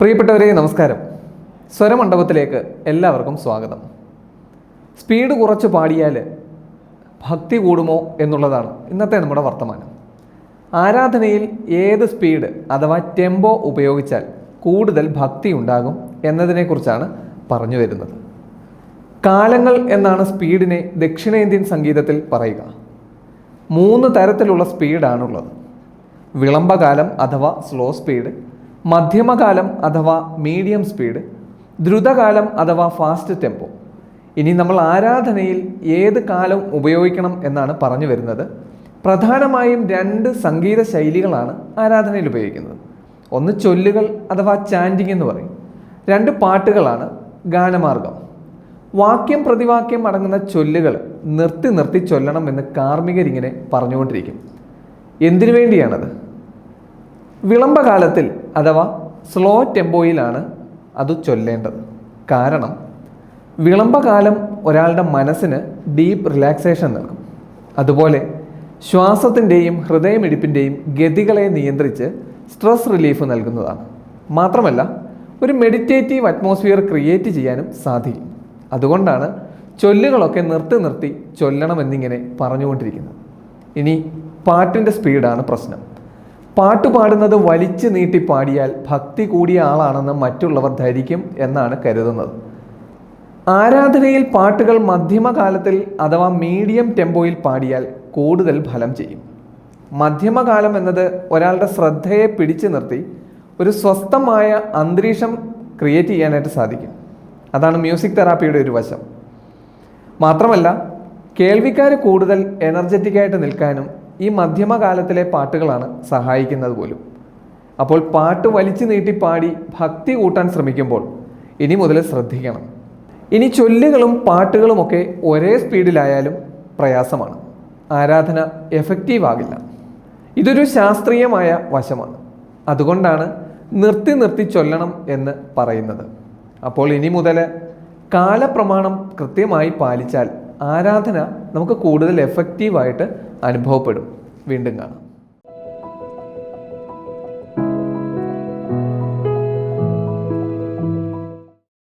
പ്രിയപ്പെട്ടവരെ നമസ്കാരം. സ്വരമണ്ഡപത്തിലേക്ക് എല്ലാവർക്കും സ്വാഗതം. സ്പീഡ് കുറച്ച് പാടിയാൽ ഭക്തി കൂടുമോ എന്നുള്ളതാണ് ഇന്നത്തെ നമ്മുടെ വർത്തമാനം. ആരാധനയിൽ ഏത് സ്പീഡ് അഥവാ ടെമ്പോ ഉപയോഗിച്ചാൽ കൂടുതൽ ഭക്തി ഉണ്ടാകും എന്നതിനെക്കുറിച്ചാണ് പറഞ്ഞു വരുന്നത്. കാലങ്ങൾ എന്നാണ് സ്പീഡിനെ ദക്ഷിണേന്ത്യൻ സംഗീതത്തിൽ പറയുക. മൂന്ന് തരത്തിലുള്ള സ്പീഡാണുള്ളത്. വിളംബകാലം അഥവാ സ്ലോ സ്പീഡ് മധ്യമകാലം അഥവാ മീഡിയം സ്പീഡ് ദ്രുതകാലം അഥവാ ഫാസ്റ്റ് ടെമ്പോ. ഇനി നമ്മൾ ആരാധനയിൽ ഏത് കാലം ഉപയോഗിക്കണം എന്നാണ് പറഞ്ഞു വരുന്നത്. പ്രധാനമായും രണ്ട് സംഗീത ശൈലികളാണ് ആരാധനയിൽ ഉപയോഗിക്കുന്നത്. ഒന്ന് ചൊല്ലുകൾ അഥവാ ചാൻഡിങ് എന്ന് പറയും. രണ്ട് പാട്ടുകളാണ് ഗാനമാർഗം. വാക്യം പ്രതിവാക്യം അടങ്ങുന്ന ചൊല്ലുകൾ നിർത്തി നിർത്തി ചൊല്ലണം എന്ന് കാർമ്മികരിങ്ങനെ പറഞ്ഞുകൊണ്ടിരിക്കും. എന്തിനു വേണ്ടിയാണത്? വിളംബകാലത്തിൽ അഥവാ സ്ലോ ടെമ്പോയിലാണ് അത് ചൊല്ലേണ്ടത്. കാരണം വിളംബകാലം ഒരാളുടെ മനസ്സിന് ഡീപ്പ് റിലാക്സേഷൻ നൽകും. അതുപോലെ ശ്വാസത്തിന്റെയും ഹൃദയമിടിപ്പിന്റെയും ഗതികളെ നിയന്ത്രിച്ച് സ്ട്രെസ് റിലീഫ് നൽകുന്നതാണ്. മാത്രമല്ല ഒരു മെഡിറ്റേറ്റീവ് അറ്റ്മോസ്ഫിയർ ക്രിയേറ്റ് ചെയ്യാനും സാധിക്കും. അതുകൊണ്ടാണ് ചൊല്ലുകളൊക്കെ നിർത്തി നിർത്തി ചൊല്ലണമെന്നിങ്ങനെ പറഞ്ഞുകൊണ്ടിരിക്കുന്നത്. ഇനി പാട്ടിന്റെ സ്പീഡാണ് പ്രശ്നം. പാട്ട് പാടുന്നത് വലിച്ചു നീട്ടി പാടിയാൽ ഭക്തി കൂടിയ ആളാണെന്ന് മറ്റുള്ളവർ ധരിക്കും എന്നാണ് കരുതുന്നത്. ആരാധനയിൽ പാട്ടുകൾ മധ്യമകാലത്തിൽ അഥവാ മീഡിയം ടെമ്പോയിൽ പാടിയാൽ കൂടുതൽ ഫലം ചെയ്യും. മധ്യമകാലം എന്നത് ഒരാളുടെ ശ്രദ്ധയെ പിടിച്ചു നിർത്തി ഒരു സ്വസ്ഥമായ അന്തരീക്ഷം ക്രിയേറ്റ് ചെയ്യാനായിട്ട് സാധിക്കും. അതാണ് മ്യൂസിക് തെറാപ്പിയുടെ ഒരു വശം. മാത്രമല്ല കേൾവിക്കാർ കൂടുതൽ എനർജറ്റിക്കായിട്ട് നിൽക്കാനും ഈ മധ്യമകാലത്തിലെ പാട്ടുകളാണ് സഹായിക്കുന്നത് പോലും. അപ്പോൾ പാട്ട് വലിച്ചു നീട്ടി പാടി ഭക്തി കൂട്ടാൻ ശ്രമിക്കുമ്പോൾ ഇനി മുതൽ ശ്രദ്ധിക്കണം. ഇനി ചൊല്ലുകളും പാട്ടുകളുമൊക്കെ ഒരേ സ്പീഡിലായാലും പ്രയാസമാണ്. ആരാധന എഫക്റ്റീവ് ആകില്ല ഇതൊരു ശാസ്ത്രീയമായ വശമാണ്. അതുകൊണ്ടാണ് നിർത്തി നിർത്തി ചൊല്ലണം എന്ന് പറയുന്നത്. അപ്പോൾ ഇനി മുതൽ കാലപ്രമാണം കൃത്യമായി പാലിച്ചാൽ ആരാധന നമുക്ക് കൂടുതൽ എഫക്റ്റീവായിട്ട് അനുഭവപ്പെടും. വീണ്ടും കാണാം.